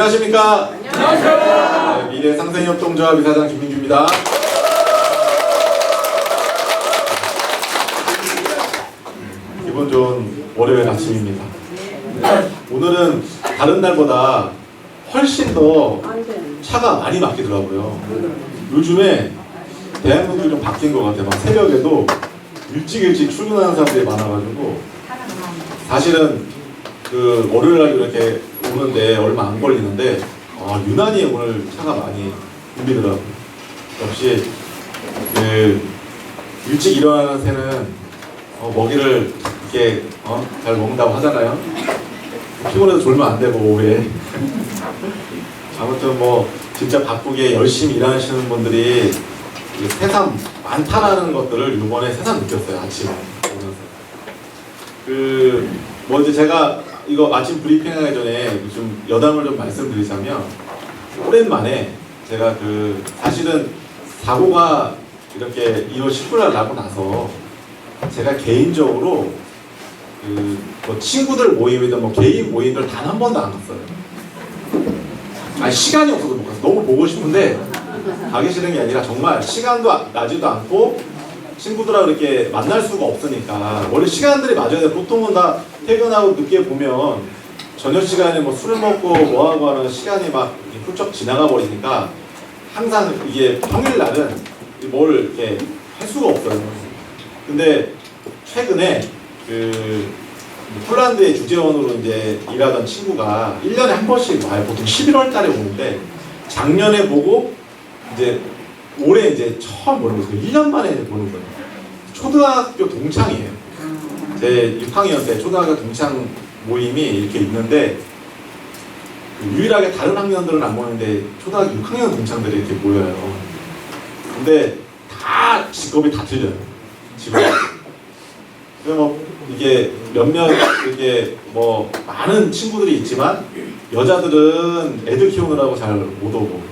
안녕하십니까? 안녕하세요. 미래 상생협동조합 이사장 김민규입니다. 기분 좋은 월요일 아침입니다. 오늘은 다른 날보다 훨씬 더 차가 많이 막히더라고요. 요즘에 대한민국이 좀 바뀐 것 같아요. 막 새벽에도 일찍 일찍 출근하는 사람들이 많아가지고 사실은 그 월요일 날 이렇게 오는데 얼마 안 걸리는데 아, 유난히 오늘 차가 많이 밀리더라고요. 역시 그 일찍 일어나는 새는 어, 먹이를 이렇게 어, 잘 먹는다고 하잖아요. 피곤해서 졸면 안 되고 오후에 아무튼 뭐 진짜 바쁘게 열심히 일하시는 분들이 이 새삼 많다라는 것들을 이번에 새삼 느꼈어요 아침에 오면서 그뭐 이제 제가 이거 아침 브리핑 하기 전에 좀 여담을 좀 말씀드리자면 오랜만에 제가 그 사실은 사고가 이렇게 2월 19일 날 나고 나서 제가 개인적으로 그 뭐 친구들 모임이든 뭐 개인 모임을 단한 번도 안 갔어요. 아니 시간이 없어서 못 갔어. 너무 보고 싶은데 가기 싫은 게 아니라 정말 시간도 아- 나지도 않고 친구들하고 이렇게 만날 수가 없으니까 원래 시간들이 맞아야 돼. 보통은 다 퇴근하고 늦게 보면 저녁 시간에 뭐 술을 먹고 뭐 하고 하는 시간이 막 훌쩍 지나가 버리니까 항상 이게 평일 날은 뭘 이렇게 할 수가 없어요. 근데 최근에 그 폴란드의 주재원으로 이제 일하던 친구가 1년에 한 번씩 와요. 보통 11월 달에 오는데 작년에 보고 이제 올해 이제 처음 보는 거예요. 1년 만에 이제 보는 거예요. 초등학교 동창이에요. 제 6학년 때 초등학교 동창 모임이 이렇게 있는데 그 유일하게 다른 학년들은 안 모이는데 초등학교 6학년 동창들이 이렇게 모여요. 근데 다 직업이 다 틀려요. 직업이. 그래서 뭐 이게 몇몇 이게 뭐 많은 친구들이 있지만 여자들은 애들 키우느라고 잘 못 오고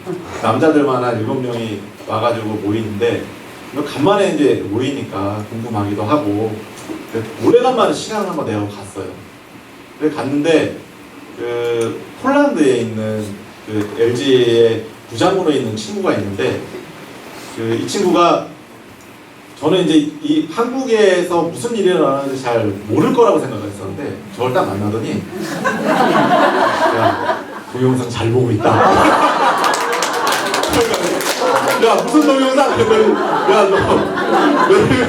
남자들만 한 일곱 명이 와가지고 모이는데 뭐 간만에 이제 모이니까 궁금하기도 하고 오래간만에 시간을 한번 내고 갔어요. 그래 갔는데 그 폴란드에 있는 그 LG의 부장으로 있는 친구가 있는데 그 이 친구가 저는 이제 이 한국에서 무슨 일이 일어나는지 잘 모를 거라고 생각했었는데 저를 딱 만나더니 야 동영상 잘 보고 있다. 야 무슨 동영상? 그랬더니 야너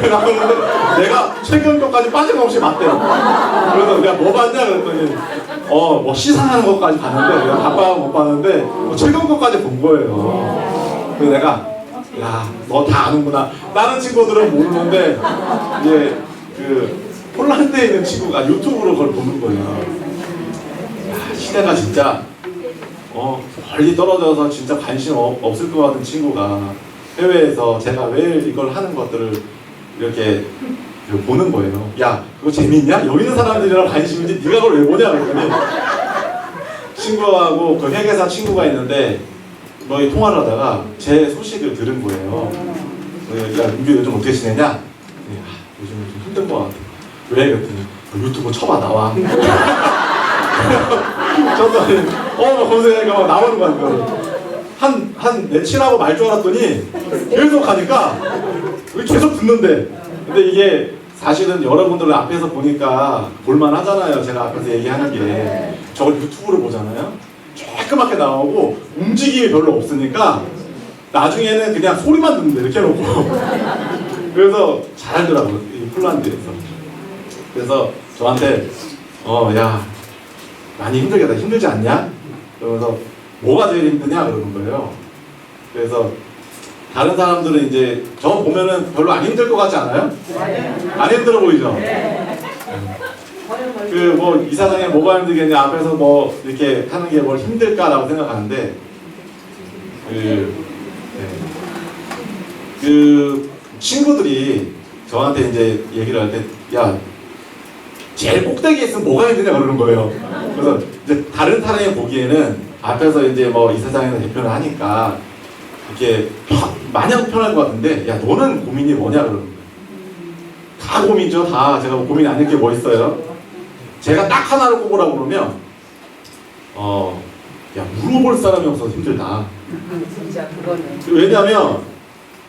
왜 나오는데 내가 최근 것까지 빠짐없이 봤대요. 그래서 내가 뭐 봤냐 그랬더니 어 뭐 시상하는 것까지 봤는데 내가 바빠서 못 봤는데 뭐 최근 것까지 본 거예요. 그래서 내가 야, 너 다 아는구나. 다른 친구들은 모르는데, 이제, 그, 폴란드에 있는 친구가 유튜브로 그걸 보는 거예요. 야, 시대가 진짜, 어, 멀리 떨어져서 진짜 관심 없, 없을 것 같은 친구가 해외에서 제가 왜 이걸 하는 것들을 이렇게 보는 거예요. 야, 그거 재밌냐? 여기 있는 사람들이랑 관심인지 네가 그걸 왜 보냐? 그랬더니, 친구하고 그 회계사 친구가 있는데, 너희 통화를 하다가 제 소식을 들은 거예요. 어, 야, 민규 요즘 어떻게 지내냐? 네, 아, 요즘 좀 힘든 것 같아. 왜? 그랬더니 그 유튜브 쳐봐 나와. 쳤더니 어, 검색하니까 막 나오는 거야. 그거. 한, 한 며칠하고 말 줄 알았더니 계속 하니까 계속 듣는데. 근데 이게 사실은 여러분들 앞에서 보니까 볼만 하잖아요. 제가 앞에서 얘기하는 게. 저걸 유튜브로 보잖아요. 조그맣게 나오고 움직임이 별로 없으니까 나중에는 그냥 소리만 듣는데 이렇게 해놓고 그래서 잘하더라고요 이 폴란드에서 그래서 저한테 어야 많이 힘들겠다 힘들지 않냐? 그러면서 뭐가 제일 힘드냐 그러는 거예요 그래서 다른 사람들은 이제 저 보면은 별로 안 힘들 것 같지 않아요? 안 힘들어 보이죠? 그 뭐 이 사장이 뭐가 힘들겠냐 앞에서 뭐 이렇게 하는 게 뭘 힘들까라고 생각하는데 그, 네. 그 친구들이 저한테 이제 얘기를 할 때 야 제일 꼭대기에 있으면 뭐가 힘드냐 그러는 거예요. 그래서 이제 다른 사람이 보기에는 앞에서 이제 뭐 이사장이나 대표를 하니까 이렇게 편- 마냥 편할 것 같은데 야 너는 고민이 뭐냐 그러는 거예요. 다 고민이죠 다 제가 고민 아닐 게뭐 있어요. 제가 딱 하나를 꼽으라고 그러면 어 야 물어볼 사람이 없어서 힘들다. 진짜 그거는 왜냐하면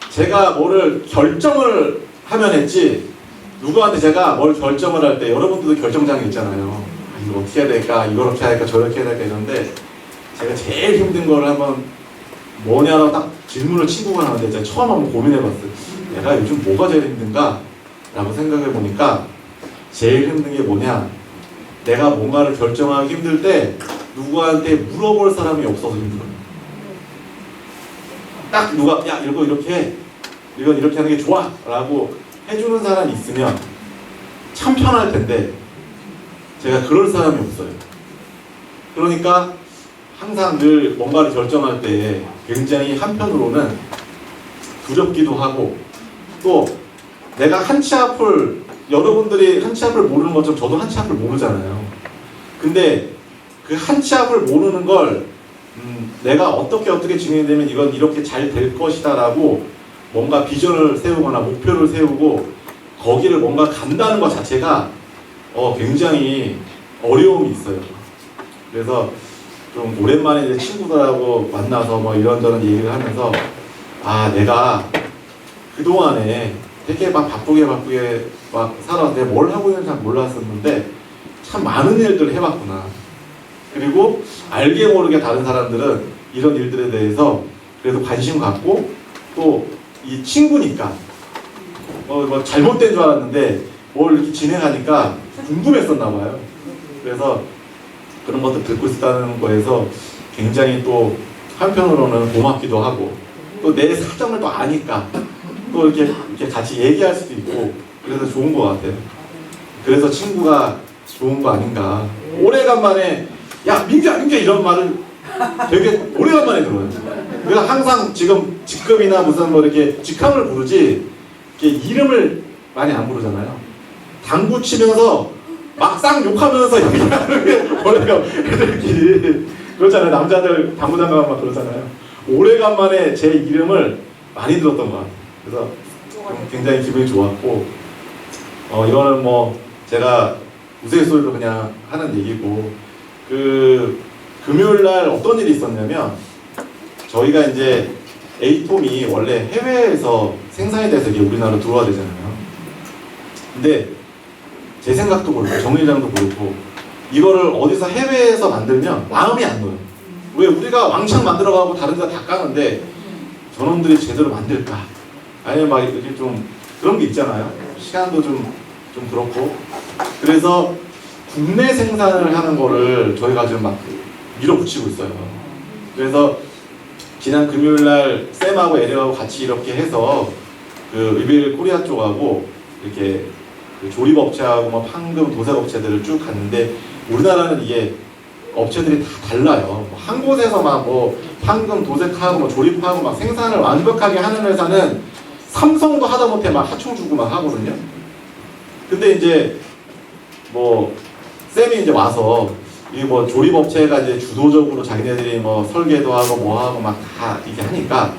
제가 뭐를 결정을 하면 했지 누구한테 제가 뭘 결정을 할 때 여러분들도 결정장애 있잖아요. 아, 이거 어떻게 해야 될까? 이렇게 해야 될까? 저렇게 해야 될까? 이런데 제가 제일 힘든 거를 한번 뭐냐라고 딱 질문을 친구가 하는데 제가 처음 한번 고민해봤어요. 내가 요즘 뭐가 제일 힘든가? 라고 생각해 보니까 제일 힘든 게 뭐냐? 내가 뭔가를 결정하기 힘들 때 누구한테 물어볼 사람이 없어서 힘들어요. 딱 누가 야 이거 이렇게 해. 이건 이렇게 하는 게 좋아 라고 해주는 사람이 있으면 참 편할 텐데 제가 그럴 사람이 없어요. 그러니까 항상 늘 뭔가를 결정할 때 굉장히 한편으로는 두렵기도 하고 또 내가 한치 앞을 여러분들이 한치 앞을 모르는 것처럼 저도 한치 앞을 모르잖아요. 근데 그 한치 앞을 모르는 걸 음, 내가 어떻게 어떻게 진행되면 이건 이렇게 잘 될 것이다라고 뭔가 비전을 세우거나 목표를 세우고 거기를 뭔가 간다는 것 자체가 어, 굉장히 어려움이 있어요. 그래서 좀 오랜만에 이제 친구들하고 만나서 뭐 이런저런 얘기를 하면서 아 내가 그동안에 되게 막 바쁘게 바쁘게 막 살았는데 뭘 하고 있는지 잘 몰랐었는데 참 많은 일들을 해봤구나. 그리고 알게 모르게 다른 사람들은 이런 일들에 대해서 그래도 관심 갖고 또 이 친구니까 어, 뭐 잘못된 줄 알았는데 뭘 이렇게 진행하니까 궁금했었나 봐요. 그래서 그런 것들 듣고 있다는 거에서 굉장히 또 한편으로는 고맙기도 하고 또 내 사정을 또 아니까 또 이렇게, 이렇게 같이 얘기할 수도 있고 그래서 좋은 것 같아요. 그래서 친구가 좋은 거 아닌가. 오래간만에 야 민규야 민규야 이런 말을 되게 오래간만에 들어요. 내가 항상 지금 직급이나 무슨 뭐 이렇게 직함을 부르지 이렇게 이름을 많이 안 부르잖아요. 당구 치면서 막상 욕하면서 얘기하는 게 원래가 애들끼리 그렇잖아요. 남자들 당구 장 가면 막 그러잖아요. 오래간만에 제 이름을 많이 들었던 것 같아요. 그래서 좀 굉장히 기분이 좋았고 어 이거는 뭐 제가 우스갯소리로 그냥 하는 얘기고 그 금요일 날 어떤 일이 있었냐면 저희가 이제 에이톰이 원래 해외에서 생산이 돼서 이게 우리나라로 들어와야 되잖아요. 근데 제 생각도 그렇고 정의장도 그렇고 이거를 어디서 해외에서 만들면 마음이 안 놓여요. 왜 우리가 왕창 만들어가고 다른 데다 까는데 저놈들이 제대로 만들까? 아니면 막 이렇게 좀 그런 게 있잖아요. 시간도 좀, 좀 그렇고. 그래서 국내 생산을 하는 거를 저희가 지금 막 밀어붙이고 있어요. 그래서 지난 금요일 날 쌤하고 에릭하고 같이 이렇게 해서 그 의빌 코리아 쪽하고 이렇게 그 조립업체하고 뭐 판금 도색업체들을 쭉 갔는데 우리나라는 이게 업체들이 다 달라요. 뭐한 곳에서 막뭐 판금 도색하고 뭐 조립하고 막 생산을 완벽하게 하는 회사는 삼성도 하다못해 막 하청 주고 막 하거든요. 근데 이제 뭐 쌤이 이제 와서 이 뭐 조립 업체가 이제 주도적으로 자기네들이 뭐 설계도 하고 뭐 하고 막 다 이렇게 하니까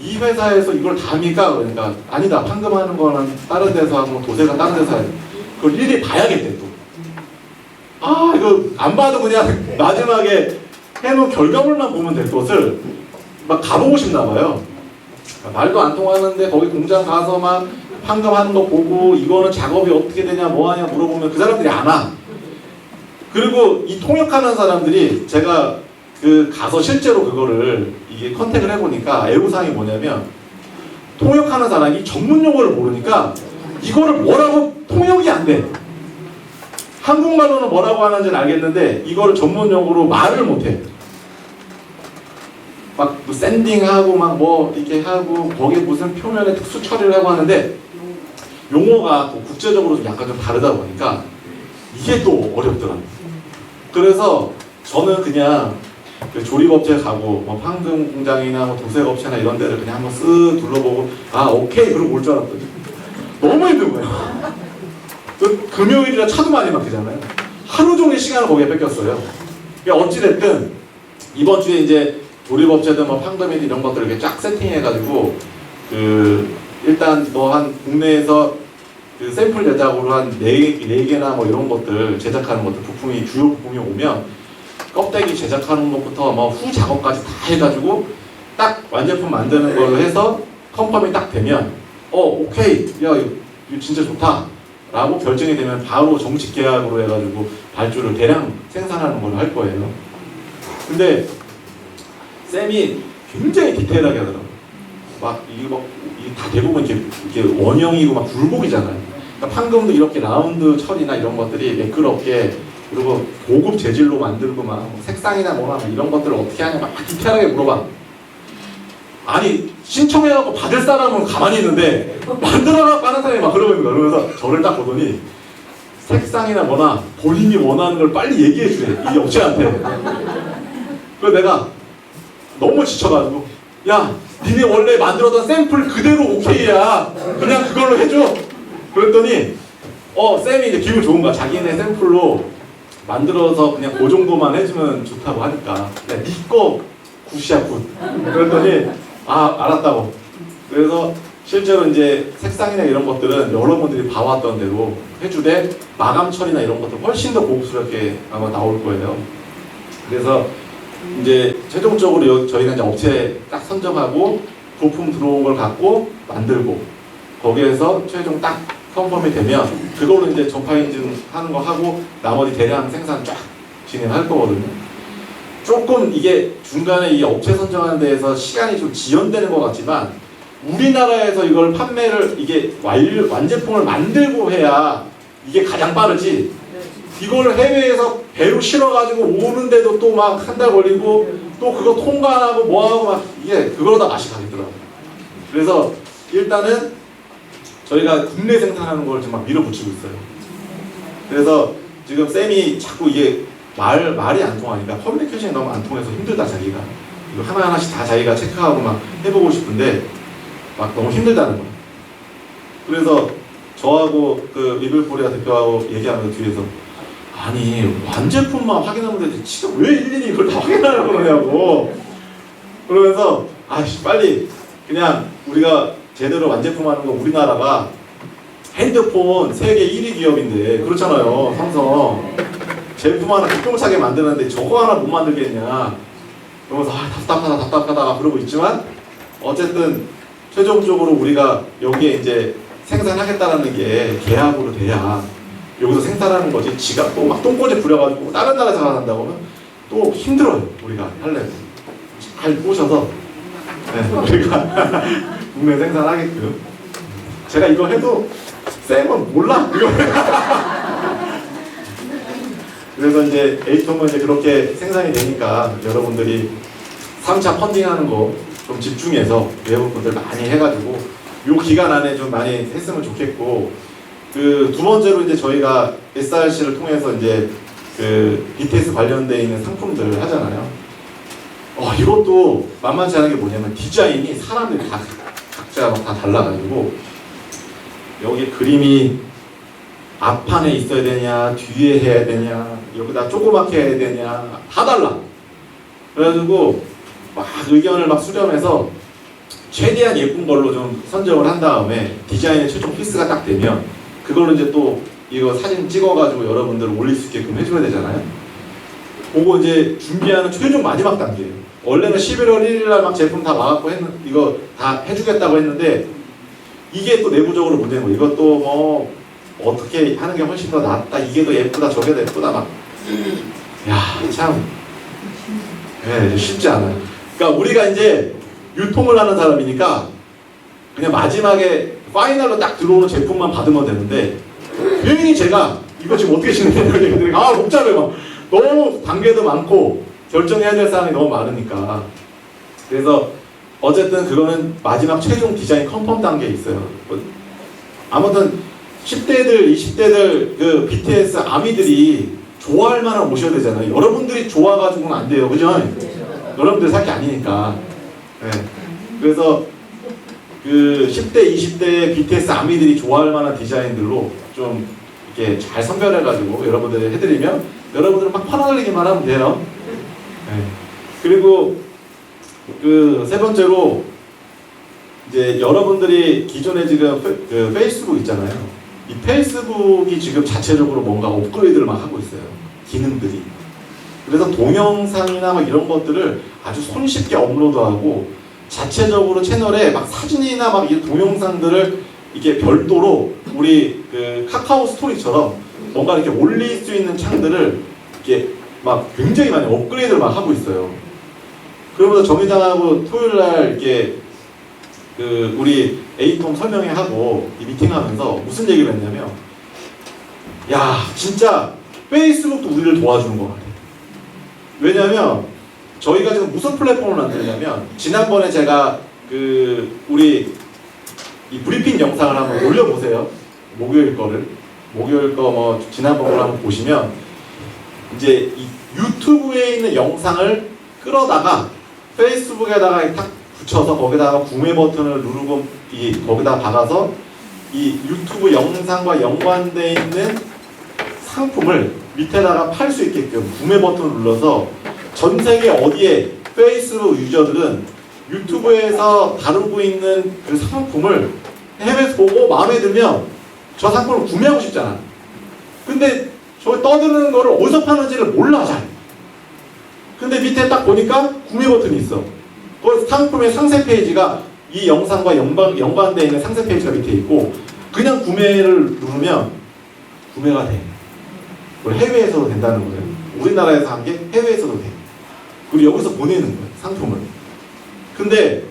이 회사에서 이걸 다 합니까? 그러니까 아니다 판금하는 거는 다른 데서 하고 도색은 다른 데서 돼. 그걸 일일이 봐야겠대 또. 아 이거 안 봐도 그냥 마지막에 해놓은 결과물만 보면 될 것을 막 가보고 싶나 봐요. 말도 안 통하는데 거기 공장 가서 막 판금하는 거 보고 이거는 작업이 어떻게 되냐 뭐 하냐 물어보면 그 사람들이 안 와. 그리고 이 통역하는 사람들이 제가 그 가서 실제로 그거를 이게 컨택을 해보니까 애로사항이 뭐냐면 통역하는 사람이 전문 용어를 모르니까 이거를 뭐라고 통역이 안 돼. 한국말로는 뭐라고 하는지는 알겠는데 이거를 전문 용어로 말을 못 해. 막 뭐 샌딩하고 막 뭐 이렇게 하고 거기에 무슨 표면에 특수 처리를 하고 하는데 용어가 또 국제적으로 좀 약간 좀 다르다 보니까 이게 또 어렵더라고요. 그래서 저는 그냥 그 조립업체 가고 뭐 판금 공장이나 뭐 도색업체나 이런 데를 그냥 한번 쓱 둘러보고 아 오케이 그러고 올 줄 알았더니 너무 힘든 거예요. 그 금요일이라 차도 많이 막히잖아요. 하루 종일 시간을 거기에 뺏겼어요. 그러니까 어찌됐든 이번 주에 이제 조립업체든 뭐 판금이든 이런 것들을 이렇게 쫙 세팅해가지고 그 일단 뭐 한 국내에서 그 샘플 제작으로 한네네 개나 뭐 이런 것들 제작하는 것들 부품이 주요 부품이 오면 껍데기 제작하는 것부터 뭐 후 작업까지 다 해가지고 딱 완제품 만드는 걸로 해서 컨펌이 딱 되면 어 오케이. 야 이거, 진짜 좋다. 라고 결정이 되면 바로 정식 계약으로 해가지고 발주를 대량 생산하는 걸로 할 거예요. 근데 쌤이 굉장히 디테일하게 하더라고요. 막 이게 막 이게 다 대부분 이렇게, 이렇게 원형이고 막 굴곡이잖아요 그러니까 판금도 이렇게 라운드 처리나 이런 것들이 매끄럽게 그리고 고급 재질로 만들고 막 색상이나 뭐나 막 이런 것들을 어떻게 하냐 막 디테일하게 물어봐. 아니 신청해갖고 받을 사람은 가만히 있는데 만들어갖고 하는 사람이 막 그러고 있는 거야. 그러면서 저를 딱 보더니 색상이나 뭐나 본인이 원하는 걸 빨리 얘기해 주래 이 업체한테. 그래서 내가 너무 지쳐가지고 야 니네 원래 만들었던 샘플 그대로 오케이야 그냥 그걸로 해줘 그랬더니 어 쌤이 이제 기분 좋은 거야. 자기네 샘플로 만들어서 그냥 그 정도만 해주면 좋다고 하니까. 네, 니거 굿이야 굿. 그랬더니 아 알았다고. 그래서 실제로 이제 색상이나 이런 것들은 여러분들이 봐왔던 대로 해주되 마감 처리나 이런 것들 훨씬 더 고급스럽게 아마 나올 거예요. 그래서 이제 최종적으로 여- 저희가 이제 업체 딱 선정하고 부품 들어온 걸 갖고 만들고 거기에서 최종 딱 컨펌이 되면 그걸로 이제 전파 인증 하는 거 하고 나머지 대량 생산 쫙 진행할 거거든요. 조금 이게 중간에 이 업체 선정하는 데에서 시간이 좀 지연되는 것 같지만 우리나라에서 이걸 판매를 이게 완 완제품을 만들고 해야 이게 가장 빠르지 이걸 해외에서 배로 실어가지고 오는데도 또 막 한 달 걸리고 또 그거 통과하고 뭐하고 막 이게 그거로다 맛이 가겠더라고요. 그래서 일단은 저희가 국내 생산하는 걸 지금 막 밀어붙이고 있어요. 그래서 지금 쌤이 자꾸 이게 말, 말이 안 통하니까 커뮤니케이션이 너무 안 통해서 힘들다 자기가 이거 하나하나씩 다 자기가 체크하고 막 해보고 싶은데 막 너무 힘들다는 거예요. 그래서 저하고 그 리블코리아 대표하고 얘기하면서 뒤에서 아니 완제품만 확인하면 되지 진짜 왜 일일이 이걸 다 확인하려고 그러냐고 그러면서 아씨 빨리 그냥 우리가 제대로 완제품 하는 거 우리나라가 핸드폰 세계 1위 기업인데 그렇잖아요 삼성. 제품 하나 기똥차게 만드는데 저거 하나 못 만들겠냐. 그러면서 아, 답답하다 답답하다 그러고 있지만 어쨌든 최종적으로 우리가 여기에 이제 생산하겠다라는 게 계약으로 돼야 여기서 생산하는 거지. 지가 또 막 똥꼬지 부려가지고 다른 나라 생산한다고 하면 또 힘들어요 우리가 할래 잘 꼬셔서. 네, 우리가 국내 생산하게끔 제가 이거 해도 쌤은 몰라 이거 그래서 이제 에이통은 이제 그렇게 생산이 되니까 여러분들이 3차 펀딩하는 거 좀 집중해서 외국 분들 많이 해가지고 요 기간 안에 좀 많이 했으면 좋겠고 그 두 번째로 이제 저희가 SRC를 통해서 이제 그 BTS 관련돼 있는 상품들을 하잖아요. 어 이것도 만만치 않은 게 뭐냐면 디자인이 사람들이 다 각자 막다 달라가지고 여기 그림이 앞판에 있어야 되냐 뒤에 해야 되냐 여기다 조그맣게 해야 되냐 다 달라. 그래가지고 막 의견을 막 수렴해서 최대한 예쁜 걸로 좀 선정을 한 다음에 디자인의 최종 피스가 딱 되면 그걸로 이제 또 이거 사진 찍어가지고 여러분들 올릴 수 있게끔 해줘야 되잖아요. 그거 이제 준비하는 최종 마지막 단계예요. 원래는 11월 1일 날 막 제품 다 와갖고 했는 이거 다 해주겠다고 했는데 이게 또 내부적으로 문제고 이것도 뭐 어떻게 하는 게 훨씬 더 낫다. 이게 더 예쁘다. 저게 더 예쁘다. 막 야참. 예, 쉽지 않아요. 그러니까 우리가 이제 유통을 하는 사람이니까 그냥 마지막에 파이널로 딱 들어오는 제품만 받으면 되는데 괜히 제가 이거 지금 어떻게 진행해야 되는데 아 복잡해. 막. 너무 단계도 많고 결정해야 될 사람이 너무 많으니까 그래서 어쨌든 그거는 마지막 최종 디자인 컨펌 단계에 있어요. 뭐 아무튼 10대들, 20대들 그 BTS 아미들이 좋아할 만한 오셔야 되잖아요. 여러분들이 좋아가지고는 안 돼요. 그죠? 여러분들 살게 아니니까. 네. 그래서 그 10대, 20대 BTS 아미들이 좋아할 만한 디자인들로 좀 이렇게 잘 선별해가지고 여러분들 해드리면 여러분들은 막 퍼나들리기만 하면 돼요. 네. 그리고 그 세 번째로 이제 여러분들이 기존에 지금 페, 그 페이스북 있잖아요. 이 페이스북이 지금 자체적으로 뭔가 업그레이드를 막 하고 있어요. 기능들이. 그래서 동영상이나 막 이런 것들을 아주 손쉽게 업로드하고 자체적으로 채널에 막 사진이나 막 이 동영상들을 이게 별도로 우리 그 카카오 스토리처럼 뭔가 이렇게 올릴 수 있는 창들을 이렇게 막 굉장히 많이 업그레이드를 막 하고 있어요. 그러면서 정의장하고 토요일 날 이렇게 그 우리 에이톰 설명회 하고 이 미팅하면서 무슨 얘기를 했냐면 야 진짜 페이스북도 우리를 도와주는 것 같아. 왜냐면 저희가 지금 무슨 플랫폼을 만드냐면 지난번에 제가 그 우리 이 브리핑 영상을 한번 올려보세요. 목요일 거를 목요일 거 뭐 지난번 걸 한번 보시면 이제 이 유튜브에 있는 영상을 끌어다가 페이스북에다가 탁 붙여서 거기다가 구매 버튼을 누르고 이 거기다 박아서 이 유튜브 영상과 연관돼 있는 상품을 밑에다가 팔 수 있게끔 구매 버튼을 눌러서 전 세계 어디에 페이스북 유저들은 유튜브에서 다루고 있는 그 상품을 해외에서 보고 마음에 들면 저 상품을 구매하고 싶잖아. 근데 저 떠드는 거를 어디서 파는지를 몰라 잘. 근데 밑에 딱 보니까 구매 버튼이 있어. 그 상품의 상세 페이지가 이 영상과 연관, 연관되어 있는 상세 페이지가 밑에 있고 그냥 구매를 누르면 구매가 돼. 해외에서도 된다는 거예요. 우리나라에서 한 게 해외에서도 돼. 그리고 여기서 보내는 거예요. 상품을. 근데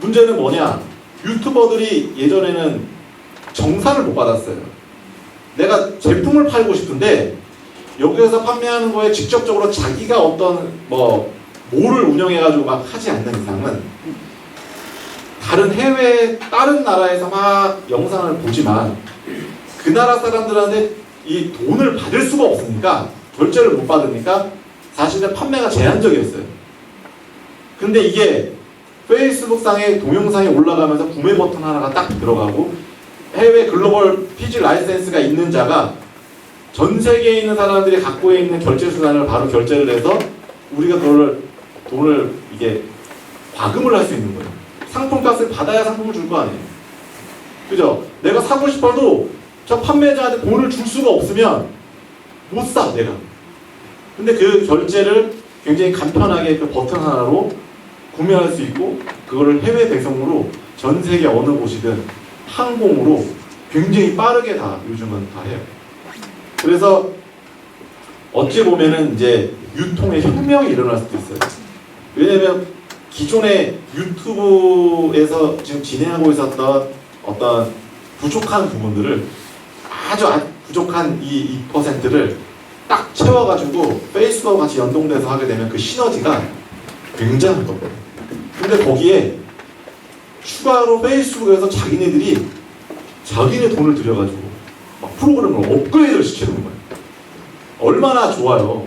문제는 뭐냐? 유튜버들이 예전에는 정산을 못 받았어요. 내가 제품을 팔고 싶은데 여기에서 판매하는 거에 직접적으로 자기가 어떤 뭐 뭐를 운영해가지고 막 하지 않는 이상은 다른 해외 다른 나라에서 막 영상을 보지만 그 나라 사람들한테 이 돈을 받을 수가 없으니까 결제를 못 받으니까 사실은 판매가 제한적이었어요. 근데 이게 페이스북 상에 동영상이 올라가면서 구매 버튼 하나가 딱 들어가고 해외 글로벌 피지 라이센스가 있는 자가 전 세계에 있는 사람들이 갖고 있는 결제 수단을 바로 결제를 해서 우리가 그걸 돈을 이게 과금을 할 수 있는 거예요. 상품값을 받아야 상품을 줄 거 아니에요. 그죠? 내가 사고 싶어도 저 판매자한테 돈을 줄 수가 없으면 못 사, 내가. 근데 그 결제를 굉장히 간편하게 그 버튼 하나로 구매할 수 있고, 그거를 해외 배송으로 전 세계 어느 곳이든 항공으로 굉장히 빠르게 다 요즘은 다 해요. 그래서 어찌 보면은 이제 유통의 혁명이 일어날 수도 있어요. 왜냐면 기존의 유튜브에서 지금 진행하고 있었던 어떤 부족한 부분들을 아주 아- 부족한 이 2%를 딱 채워가지고 페이스북과 같이 연동돼서 하게 되면 그 시너지가 굉장할 겁니다. 근데 거기에 추가로 페이스북에서 자기네들이 자기네 돈을 들여가지고 막 프로그램을 업그레이드를 시키는 거예요. 얼마나 좋아요.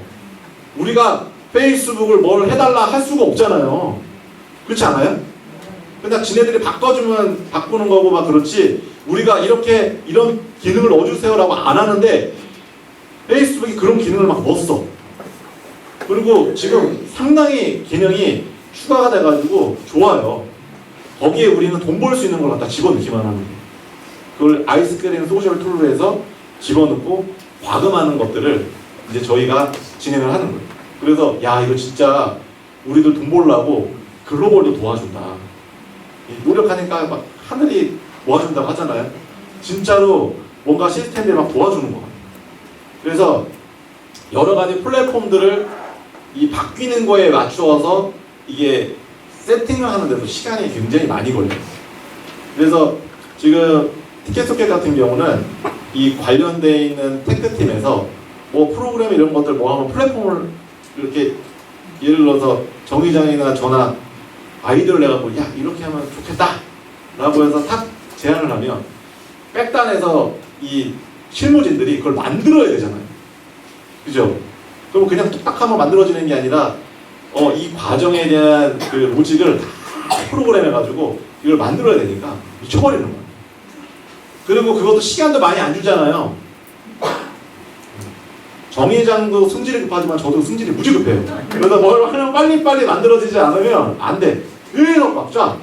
우리가 페이스북을 뭘 해달라 할 수가 없잖아요. 그렇지 않아요? 그냥 지네들이 바꿔주면 바꾸는 거고 막 그렇지 우리가 이렇게 이런 기능을 넣어주세요라고 안 하는데 페이스북이 그런 기능을 막 넣었어. 그리고 지금 상당히 기능이 추가가 돼가지고 좋아요. 거기에 우리는 돈 벌 수 있는 걸 갖다 집어넣기만 하면 돼. 그걸 아이스크림 소셜 툴로 해서 집어넣고 과금하는 것들을 이제 저희가 진행을 하는 거예요. 그래서 야 이거 진짜 우리들 돈 벌려고 글로벌도 도와준다. 이 노력하니까 막 하늘이 도와준다고 하잖아요. 진짜로 뭔가 시스템들이 막 도와주는 거예요. 그래서 여러 가지 플랫폼들을 이 바뀌는 거에 맞추어서 이게 세팅을 하는데도 시간이 굉장히 많이 걸려요. 그래서 지금 티켓소켓 같은 경우는 이 관련되어 있는 테크팀에서 뭐 프로그램 이런 것들 뭐 하면 플랫폼을 이렇게 예를 들어서 정의장이나 저나 아이디어를 내가지고 야 이렇게 하면 좋겠다 라고 해서 탁 제안을 하면 백단에서 이 실무진들이 그걸 만들어야 되잖아요 그죠? 그럼 그냥 뚝딱 하면 만들어지는 게 아니라 어, 이 과정에 대한 그 로직을 다 프로그램 해 가지고 이걸 만들어야 되니까 미쳐버리는 거예요 그리고 그것도 시간도 많이 안 주잖아요 정의장도 승질이 급하지만 저도 승질이 무지 급해요. 그래서 뭘 하나 빨리빨리 만들어지지 않으면 안 돼. 계속 막 쫙.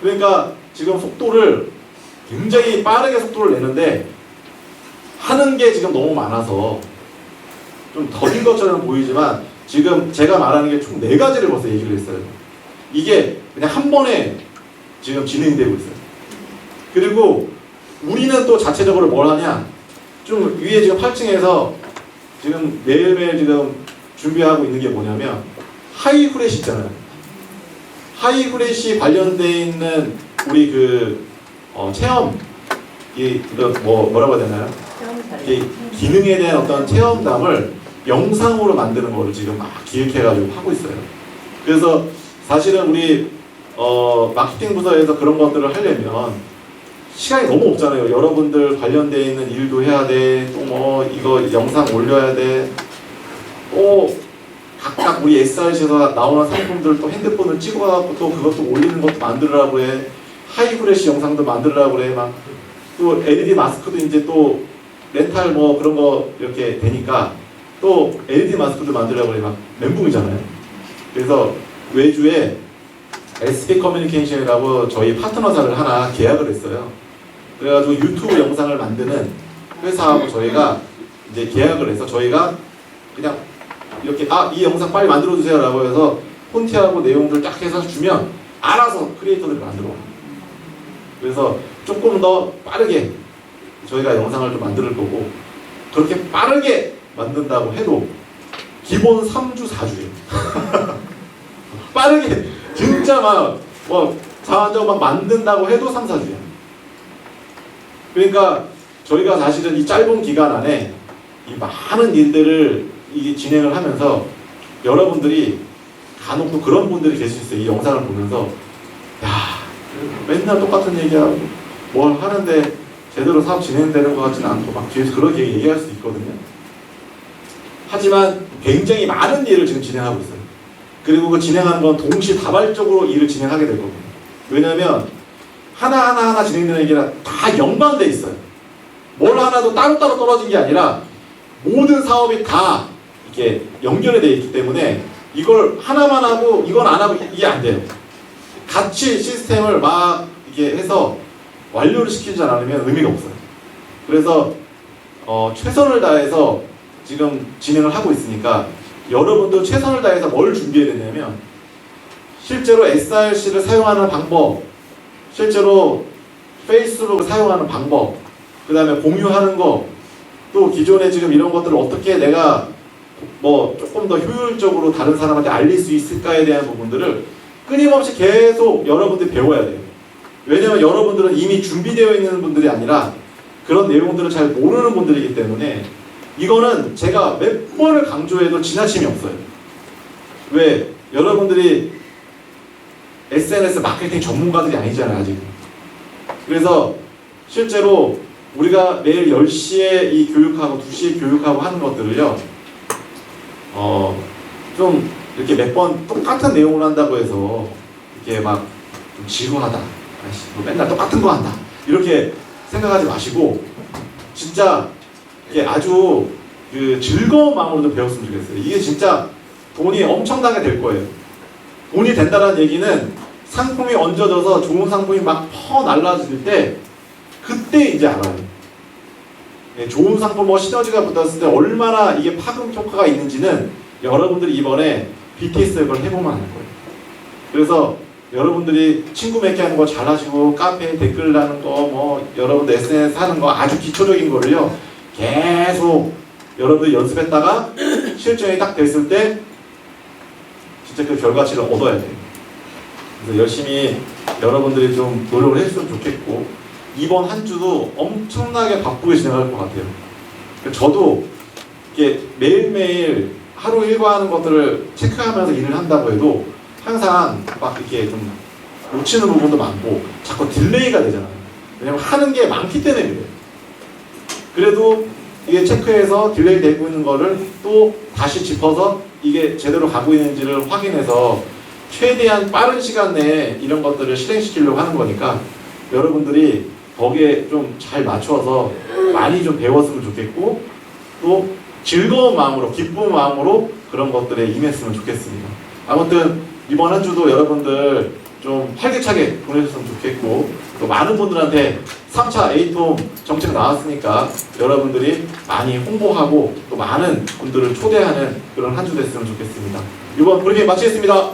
그러니까 지금 속도를 굉장히 빠르게 속도를 내는데 하는 게 지금 너무 많아서 좀 더딘 것처럼 보이지만 지금 제가 말하는 게 총 네 가지를 벌써 얘기를 했어요. 이게 그냥 한 번에 지금 진행되고 있어요. 그리고 우리는 또 자체적으로 뭘 하냐? 좀 위에 지금 8층에서 지금 매일매일 지금 준비하고 있는 게 뭐냐면 하이 후레쉬 있잖아요. 하이 후레쉬 관련돼 있는 우리 그 어, 체험 이뭐 뭐라고 해야 되나요? 이 기능에 대한 어떤 체험담을 영상으로 만드는 거를 지금 막 기획해가지고 하고 있어요. 그래서 사실은 우리 어, 마케팅 부서에서 그런 것들을 하려면 시간이 너무 없잖아요. 여러분들 관련돼 있는 일도 해야 돼. 또 뭐 이거 영상 올려야 돼. 또 각각 우리 SRC에서 나오는 상품들 또 핸드폰을 찍어갖고 또 그것도 올리는 것도 만들으라고 해. 하이프레시 영상도 만들으라고 그래. 막 또 LED 마스크도 이제 또 렌탈 뭐 그런 거 이렇게 되니까 또 LED 마스크도 만들려고 막 멘붕이잖아요. 그래서 외주에 SB 커뮤니케이션이라고 저희 파트너사를 하나 계약을 했어요. 그래가지고 유튜브 영상을 만드는 회사하고 저희가 이제 계약을 해서 저희가 그냥 이렇게 아 이 영상 빨리 만들어 주세요라고 해서 폰트하고 내용들 딱 해서 주면 알아서 크리에이터들이 만들어. 그래서 조금 더 빠르게 저희가 영상을 좀 만들 거고 그렇게 빠르게 만든다고 해도 기본 3주 4주예요. 빠르게 진짜 막 뭐 자원적으로 막 만든다고 해도 3, 4주야. 그러니까 저희가 사실은 이 짧은 기간 안에 이 많은 일들을 이게 진행을 하면서 여러분들이 간혹 또 그런 분들이 계실 수 있어요. 이 영상을 보면서 야 맨날 똑같은 얘기하고 뭘 하는데 제대로 사업 진행되는 것 같지는 않고 막 뒤에서 그렇게 얘기할 수 있거든요. 하지만 굉장히 많은 일을 지금 진행하고 있어요. 그리고 그 진행하는 건 동시다발적으로 일을 진행하게 될 거거든요. 왜냐하면 하나하나 하나 진행되는 게 아니라 다 연관돼 있어요. 뭘 하나도 따로따로 떨어진 게 아니라 모든 사업이 다 이렇게 연결이 되어 있기 때문에 이걸 하나만 하고 이건 안 하고 이게 안 돼요. 같이 시스템을 막 이렇게 해서 완료를 시키지 않으면 의미가 없어요. 그래서 어, 최선을 다해서 지금 진행을 하고 있으니까 여러분도 최선을 다해서 뭘 준비해야 되냐면 실제로 SRC를 사용하는 방법, 실제로 페이스북을 사용하는 방법, 그 다음에 공유하는 거, 또 기존에 지금 이런 것들을 어떻게 내가 뭐 조금 더 효율적으로 다른 사람한테 알릴 수 있을까에 대한 부분들을 끊임없이 계속 여러분들이 배워야 돼요. 왜냐하면 여러분들은 이미 준비되어 있는 분들이 아니라 그런 내용들을 잘 모르는 분들이기 때문에 이거는 제가 몇 번을 강조해도 지나침이 없어요. 왜? 여러분들이 SNS 마케팅 전문가들이 아니잖아요, 아직. 그래서 실제로 우리가 매일 10시에 이 교육하고 2시에 교육하고 하는 것들을요, 어, 좀 이렇게 몇 번 똑같은 내용을 한다고 해서 이렇게 막 좀 지루하다. 아이씨, 뭐 맨날 똑같은 거 한다. 이렇게 생각하지 마시고, 진짜 이게 아주 그 즐거운 마음으로 좀 배웠으면 좋겠어요. 이게 진짜 돈이 엄청나게 될 거예요. 돈이 된다는 얘기는 상품이 얹어져서 좋은 상품이 막 퍼 날라질 때 그때 이제 알아요. 예, 좋은 상품 뭐 시너지가 붙었을 때 얼마나 이게 파급 효과가 있는지는 여러분들이 이번에 BTS 걸 해보면 알 거예요. 그래서 여러분들이 친구 맺기 하는 거 잘하시고 카페에 댓글 다는 거 뭐 여러분들 SNS 하는 거 아주 기초적인 거를요 계속 여러분들이 연습했다가 실전이 딱 됐을 때 진짜 그 결과치를 얻어야 돼요. 그래서 열심히 여러분들이 좀 노력을 했으면 좋겠고 이번 한 주도 엄청나게 바쁘게 진행할 것 같아요. 그러니까 저도 이게 매일매일 하루 일과하는 것들을 체크하면서 일을 한다고 해도 항상 막 이렇게 좀 놓치는 부분도 많고 자꾸 딜레이가 되잖아요. 왜냐면 하는 게 많기 때문에 그래요. 그래도 이게 체크해서 딜레이 되고 있는 거를 또 다시 짚어서 이게 제대로 가고 있는지를 확인해서 최대한 빠른 시간 내에 이런 것들을 실행시키려고 하는 거니까 여러분들이 거기에 좀 잘 맞춰서 많이 좀 배웠으면 좋겠고 또 즐거운 마음으로 기쁜 마음으로 그런 것들에 임했으면 좋겠습니다. 아무튼 이번 한 주도 여러분들 좀 활기차게 보내셨으면 좋겠고 또 많은 분들한테 3차 에이톰 정책 나왔으니까 여러분들이 많이 홍보하고 또 많은 분들을 초대하는 그런 한 주 됐으면 좋겠습니다. 이번 브리핑 마치겠습니다.